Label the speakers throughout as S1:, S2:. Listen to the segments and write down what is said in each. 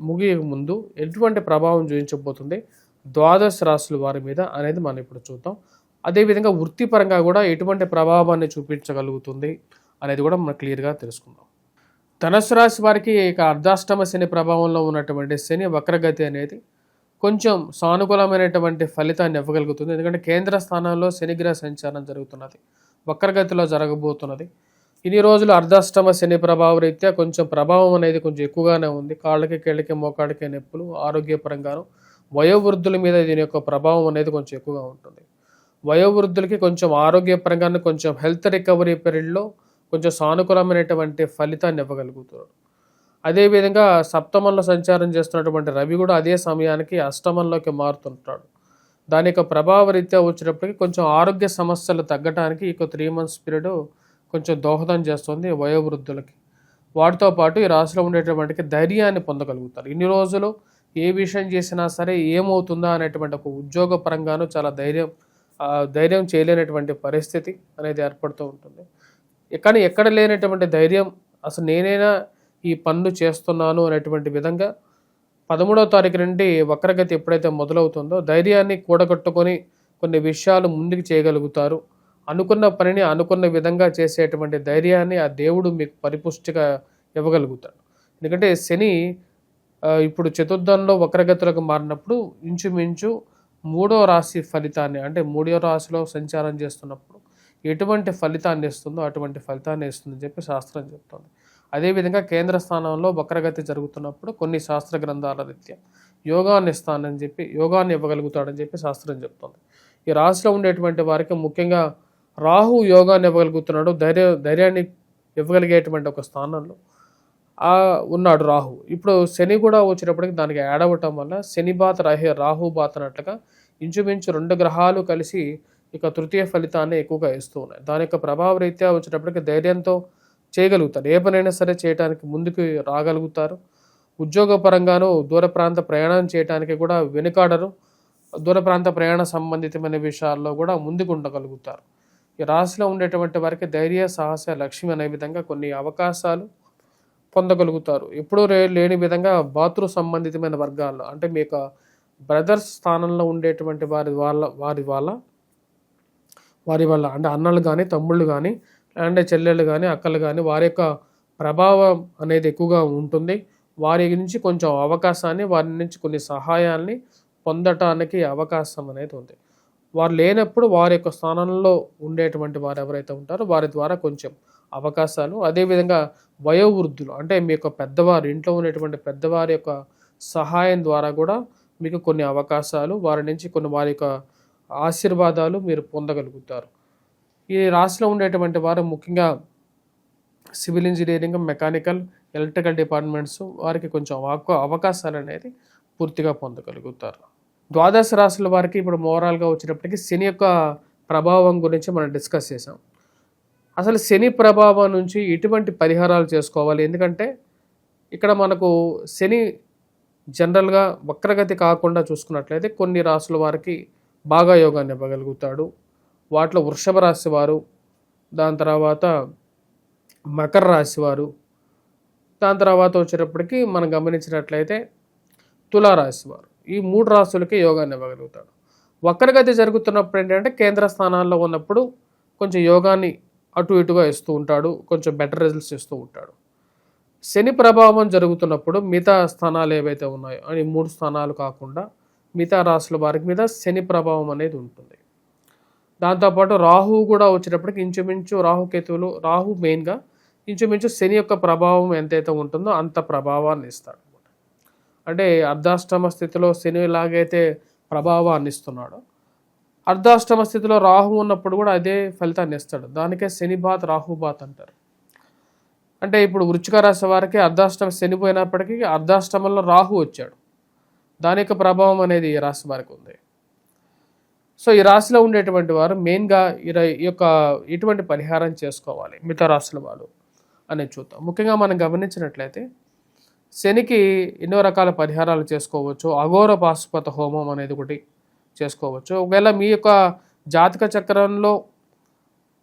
S1: ముగియ ముందు ఎటువంటి ప్రభావం చూపించబోతుంది? ద్వాదశ రాశుల వారి మీద అనేది మనం ఇప్పుడు చూద్దాం. అదేవిధంగా వృత్తిపరంగా కూడా ఎటువంటి ప్రభావాన్ని చూపించగలుగుతుంది అనేది కూడా మనం క్లియర్గా తెలుసుకుందాం. ధనుసు రాశి వారికి ఇక అర్ధాష్టమ శని ప్రభావంలో ఉన్నటువంటి శని వక్రగతి అనేది కొంచెం సానుకూలమైనటువంటి ఫలితాన్ని ఇవ్వగలుగుతుంది. ఎందుకంటే కేంద్ర స్థానంలో శనిగ్రహ సంచారం జరుగుతున్నది. వక్రగతిలో జరగబోతున్నది. ఇన్ని రోజులు అర్ధాష్టమ శని ప్రభావ రీత్యా కొంచెం ప్రభావం అనేది కొంచెం ఎక్కువగానే ఉంది. కాళ్ళకి కేళ్ళకి మోకాళ్ళకి నొప్పులు ఆరోగ్యపరంగాను వయోవృద్ధుల మీద దీని యొక్క ప్రభావం అనేది కొంచెం ఎక్కువగా ఉంటుంది. వయోవృద్ధులకి కొంచెం ఆరోగ్యపరంగాను కొంచెం హెల్త్ రికవరీ పీరియడ్లో కొంచెం సానుకూలమైనటువంటి ఫలితాన్ని ఇవ్వగలుగుతారు అదేవిధంగా సప్తమంలో సంచారం చేస్తున్నటువంటి రవి కూడా అదే సమయానికి అష్టమంలోకి మారుతుంటాడు. దాని యొక్క ప్రభావ రీత్యా వచ్చినప్పటికీ కొంచెం ఆరోగ్య సమస్యలు తగ్గడానికి ఈ యొక్క త్రీ మంత్స్ పీరియడ్ కొంచెం దోహదం చేస్తుంది వయోవృద్ధులకి. వాటితో పాటు ఈ రాశిలో ఉండేటువంటి ధైర్యాన్ని పొందగలుగుతారు. ఇన్ని రోజులు ఏ విషయం చేసినా సరే ఏమవుతుందా అనేటువంటి ఒక ఉద్యోగ పరంగాను చాలా ధైర్యం ధైర్యం చేయలేనటువంటి పరిస్థితి అనేది ఏర్పడుతూ ఉంటుంది. కానీ ఎక్కడ లేనటువంటి ధైర్యం అసలు నేనైనా ఈ పనులు చేస్తున్నాను అనేటువంటి విధంగా పదమూడవ తారీఖు నుండి వక్రగతి ఎప్పుడైతే మొదలవుతుందో ధైర్యాన్ని కూడగట్టుకొని కొన్ని విషయాలు ముందుకు చేయగలుగుతారు. అనుకున్న పనిని అనుకున్న విధంగా చేసేటువంటి ధైర్యాన్ని ఆ దేవుడు మీకు పరిపుష్టిగా ఇవ్వగలుగుతాడు. ఎందుకంటే శని ఇప్పుడు చతుర్థంలో వక్రగతులకు మారినప్పుడు ఇంచుమించు మూడో రాశి ఫలితాన్ని అంటే మూడో రాశిలో సంచారం చేస్తున్నప్పుడు ఎటువంటి ఫలితాన్ని ఇస్తుందో అటువంటి ఫలితాన్ని ఇస్తుందని చెప్పి శాస్త్రం చెప్తుంది. అదేవిధంగా కేంద్ర స్థానంలో వక్రగతి జరుగుతున్నప్పుడు కొన్ని శాస్త్ర గ్రంథాల రీత్యా యోగాన్ని ఇస్తానని చెప్పి యోగాన్ని ఇవ్వగలుగుతాడని చెప్పి శాస్త్రం చెప్తుంది. ఈ రాశిలో ఉండేటువంటి వారికి ముఖ్యంగా రాహు యోగాన్ని ఇవ్వగలుగుతున్నాడు ధైర్య ధైర్యాన్ని ఇవ్వగలిగేటువంటి ఒక స్థానంలో ఉన్నాడు రాహు. ఇప్పుడు శని కూడా వచ్చినప్పటికి దానికి యాడ్ అవ్వటం వల్ల శని బాత రాహే రాహు బాత్ అన్నట్లుగా ఇంచుమించు రెండు గ్రహాలు కలిసి ఇక తృతీయ ఫలితాన్ని ఎక్కువగా ఇస్తూ ఉన్నాయి. దాని యొక్క ప్రభావ రీత్యా వచ్చినప్పటికీ ధైర్యంతో చేయగలుగుతారు. ఏ పనైనా సరే చేయడానికి ముందుకు రాగలుగుతారు. ఉద్యోగపరంగాను దూర ప్రాంత ప్రయాణం చేయడానికి కూడా వెనుకాడరు. దూర ప్రాంత ప్రయాణ సంబంధితమైన విషయాల్లో కూడా ముందుకు ఉండగలుగుతారు. ఈ రాశిలో ఉండేటువంటి వారికి ధైర్య సాహస లక్ష్మి అనే విధంగా కొన్ని అవకాశాలు పొందగలుగుతారు. ఎప్పుడూ లేని విధంగా బాతృ సంబంధితమైన వర్గాల్లో అంటే మీ యొక్క బ్రదర్స్ స్థానంలో ఉండేటువంటి వారి వాళ్ళ వారి వాళ్ళ వారి వల్ల అంటే అన్నలు కానీ తమ్ముళ్ళు కానీ అంటే చెల్లెళ్ళు కానీ అక్కలు కానీ వారి యొక్క ప్రభావం అనేది ఎక్కువగా ఉంటుంది. వారి నుంచి కొంచెం అవకాశాన్ని వారి నుంచి కొన్ని సహాయాల్ని పొందటానికి అవకాశం అనేది ఉంది. వారు లేనప్పుడు వారి యొక్క స్థానంలో ఉండేటువంటి వారు ఎవరైతే ఉంటారో వారి ద్వారా కొంచెం అవకాశాలు అదేవిధంగా వయోవృద్ధులు అంటే మీ యొక్క పెద్దవారు ఇంట్లో ఉండేటువంటి పెద్దవారి యొక్క సహాయం ద్వారా కూడా మీకు కొన్ని అవకాశాలు వారి నుంచి కొన్ని వారి యొక్క ఆశీర్వాదాలు మీరు పొందగలుగుతారు. ఈ రాశిలో ఉండేటువంటి వారు ముఖ్యంగా civil engineering mechanical electrical departments వారికి కొంచెం అవకాశాలు అనేది పూర్తిగా పొందగలుగుతారు. ద్వాదశ రాశుల వారికి ఇప్పుడు మోరల్గా వచ్చినప్పటికీ శని యొక్క ప్రభావం గురించి మనం డిస్కస్ చేసాం అసలు శని ప్రభావం నుంచి ఎటువంటి పరిహారాలు చేసుకోవాలి? ఎందుకంటే ఇక్కడ మనకు శని జనరల్గా వక్రగతి కాకుండా చూసుకున్నట్లయితే కొన్ని రాసుల వారికి బాగా యోగాన్ని ఇవ్వగలుగుతాడు. వాటిలో వృషభ రాశి వారు దాని తర్వాత మకర రాశి వారు దాని తర్వాత వచ్చేటప్పటికి మనం గమనించినట్లయితే తులారాశి వారు. ఈ మూడు రాశులకే యోగాన్ని ఇవ్వగలుగుతాడు. వక్రగతి జరుగుతున్నప్పుడు ఏంటంటే కేంద్ర స్థానాల్లో ఉన్నప్పుడు కొంచెం యోగాన్ని అటు ఇటుగా ఇస్తూ ఉంటాడు కొంచెం బెటర్ రిజల్ట్స్ ఇస్తూ ఉంటాడు. శని ప్రభావం జరుగుతున్నప్పుడు మిగతా స్థానాలు ఏవైతే ఉన్నాయో అని మూడు స్థానాలు కాకుండా మిగతా రాశుల వారికి మీద శని ప్రభావం అనేది ఉంటుంది. దాంతోపాటు రాహు కూడా వచ్చేటప్పటికి ఇంచుమించు రాహుకేతువులు రాహు మెయిన్గా ఇంచుమించు శని యొక్క ప్రభావం ఎంతైతే ఉంటుందో అంత ప్రభావాన్ని ఇస్తాడు. అంటే అర్ధాష్టమ స్థితిలో శని ఎలాగైతే ప్రభావాన్ని ఇస్తున్నాడో అర్ధాష్టమ స్థితిలో రాహు ఉన్నప్పుడు కూడా అదే ఫలితాన్ని ఇస్తాడు. దానికే శని బాత్ రాహు బాత్ అంటారు. అంటే ఇప్పుడు వృచ్చిక రాశి వారికి అర్ధాష్టమ శని పోయినప్పటికీ అర్ధాష్టమంలో రాహు వచ్చాడు. దాని యొక్క ప్రభావం అనేది ఈ రాశి వారికి ఉంది. సో ఈ రాశిలో ఉండేటువంటి వారు మెయిన్గా ఈ యొక్క ఎటువంటి పరిహారం చేసుకోవాలి. మిగతా రాశుల వాళ్ళు అనేది చూద్దాం. ముఖ్యంగా మనం గమనించినట్లయితే శనికి ఎన్నో రకాల పరిహారాలు చేసుకోవచ్చు. అఘోర పాశుపత హోమం అనేది ఒకటి చేసుకోవచ్చు. ఒకవేళ మీ యొక్క జాతక చక్రంలో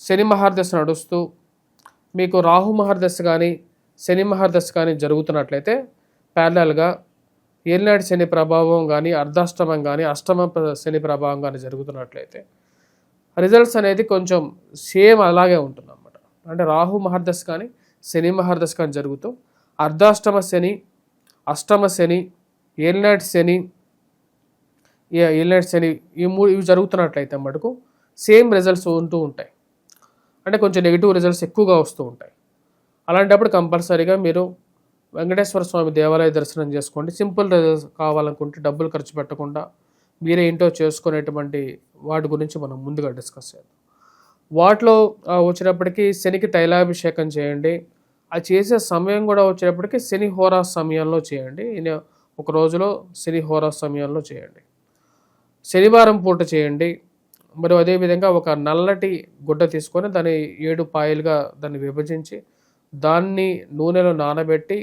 S1: శని మహర్దశ నడుస్తూ మీకు రాహు మహర్దశ కానీ శని మహర్దశ కానీ జరుగుతున్నట్లయితే ప్యారలల్గా ఏలినాటి శని ప్రభావం కానీ అర్ధాష్టమం కానీ అష్టమ శని ప్రభావం కానీ జరుగుతున్నట్లయితే రిజల్ట్స్ అనేది కొంచెం సేమ్ అలాగే ఉంటుంది అంటే రాహు మహర్దశ కానీ శని మహర్దశ కానీ జరుగుతూ అర్ధాష్టమ శని అష్టమ శని ఏలినాటి శని ఏలినాటి శని ఈ మూడు ఇవి జరుగుతున్నట్లయితే మటుకు సేమ్ రిజల్ట్స్ ఉంటూ ఉంటాయి. అంటే కొంచెం నెగిటివ్ రిజల్ట్స్ ఎక్కువగా వస్తూ ఉంటాయి. అలాంటప్పుడు కంపల్సరీగా మీరు వెంకటేశ్వర స్వామి దేవాలయ దర్శనం చేసుకోండి. సింపుల్ రిజల్ట్స్ కావాలనుకుంటే డబ్బులు ఖర్చు పెట్టకుండా మీరే ఇంట్లో చేసుకునేటువంటి వాటి గురించి మనం ముందుగా డిస్కస్ చేద్దాం. వాటిలో వచ్చినప్పటికీ శనికి తైలాభిషేకం చేయండి. అది చేసే సమయం కూడా వచ్చేటప్పటికి శని హోరా సమయంలో చేయండి. ఒక రోజులో శని హోరా సమయంలో చేయండి. శనివారం పూట చేయండి. మరియు అదేవిధంగా ఒక నల్లటి గుడ్డ తీసుకొని దాన్ని ఏడు పాయలుగా దాన్ని విభజించి దాన్ని నూనెలో నానబెట్టి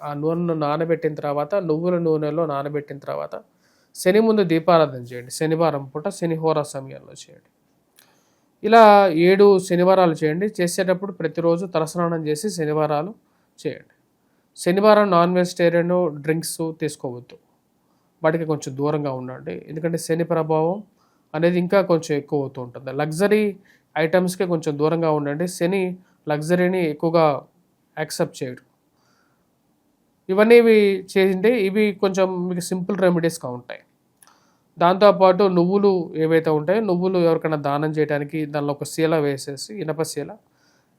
S1: ఆ నూనెను నానబెట్టిన తర్వాత నువ్వుల నూనెలో నానబెట్టిన తర్వాత శని ముందు దీపారాధన చేయండి. శనివారం పూట శనిహోర సమయంలో చేయండి. ఇలా ఏడు శనివారాలు చేయండి. చేసేటప్పుడు ప్రతిరోజు తలస్నానం చేసి శనివారాలు చేయండి. శనివారం నాన్ వెజిటేరియన్ డ్రింక్స్ తీసుకోవద్దు. వాటికి కొంచెం దూరంగా ఉండండి. ఎందుకంటే శని ప్రభావం అనేది ఇంకా కొంచెం ఎక్కువ అవుతూ ఉంటుంది. లగ్జరీ ఐటమ్స్కి కొంచెం దూరంగా ఉండండి. శని లగ్జరీని ఎక్కువగా యాక్సెప్ట్ చేయడు ఇవన్నీ ఇవి చేయండి. ఇవి కొంచెం మీకు సింపుల్ రెమెడీస్గా ఉంటాయి. దాంతోపాటు నువ్వులు ఏవైతే ఉంటాయో నువ్వులు ఎవరికైనా దానం చేయడానికి దానిలో ఒక శీల వేసేసి ఇనప శీల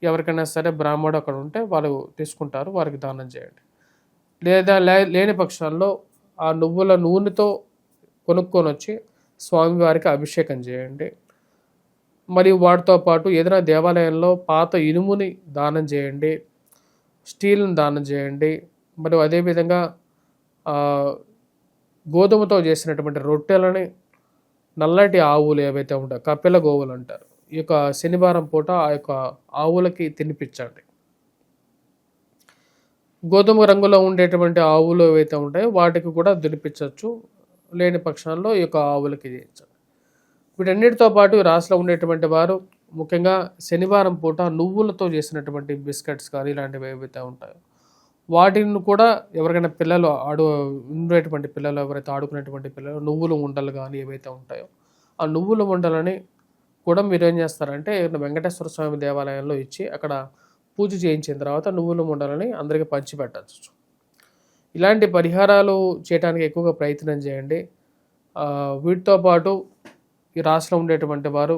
S1: ఎవరికైనా సరే బ్రాహ్మడు అక్కడ ఉంటే వాళ్ళు తీసుకుంటారు వారికి దానం చేయండి. లేదా లే- లేని పక్షాల్లో ఆ నువ్వుల నూనెతో కొనుక్కొని వచ్చి స్వామివారికి అభిషేకం చేయండి. మరియు వాటితో పాటు ఏదైనా దేవాలయంలో పాత ఇనుముని దానం చేయండి స్టీల్ని దానం చేయండి. మరియు అదేవిధంగా గోధుమతో చేసినటువంటి రొట్టెలని నల్లటి ఆవులు ఏవైతే ఉంటాయో కపిల గోవులు అంటారు. ఈ యొక్క శనివారం పూట ఆ యొక్క ఆవులకి తినిపించండి. గోధుమ రంగులో ఉండేటువంటి ఆవులు ఏవైతే ఉంటాయో వాటికి కూడా తినిపించవచ్చు. లేని పక్షాల్లో ఈ యొక్క ఆవులకి చేయించండి. వీటన్నిటితో పాటు రాసులో రాశిలో ఉండేటువంటి వారు ముఖ్యంగా శనివారం పూట నువ్వులతో చేసినటువంటి బిస్కెట్స్ కానీ ఇలాంటివి ఏవైతే ఉంటాయో వాటిని కూడా ఎవరికైనా పిల్లలు ఆడు ఉండేటువంటి పిల్లలు ఎవరైతే ఆడుకునేటువంటి పిల్లలు నువ్వుల ఉండలు కానీ ఏవైతే ఉంటాయో ఆ నువ్వుల ఉండలని కూడా మీరు ఏం చేస్తారంటే వెంకటేశ్వర స్వామి దేవాలయంలో ఇచ్చి అక్కడ పూజ చేయించిన తర్వాత నువ్వుల ఉండలని అందరికీ పంచిపెట్టచ్చు. ఇలాంటి పరిహారాలు చేయడానికి ఎక్కువగా ప్రయత్నం చేయండి. వీటితో పాటు ఈ రాష్ట్రంలో ఉండేటువంటి వారు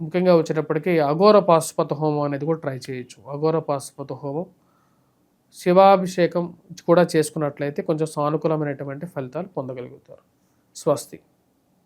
S1: ముఖ్యంగా వచ్చేటప్పటికి అఘోర పాశుపత హోమం అనేది కూడా ట్రై చేయొచ్చు. అఘోర పాశుపత హోమం శివాభిషేకం కూడా చేసుకున్నట్లయితే కొంచెం సానుకూలమైనటువంటి ఫలితాలు పొందగలుగుతారు. స్వస్తి.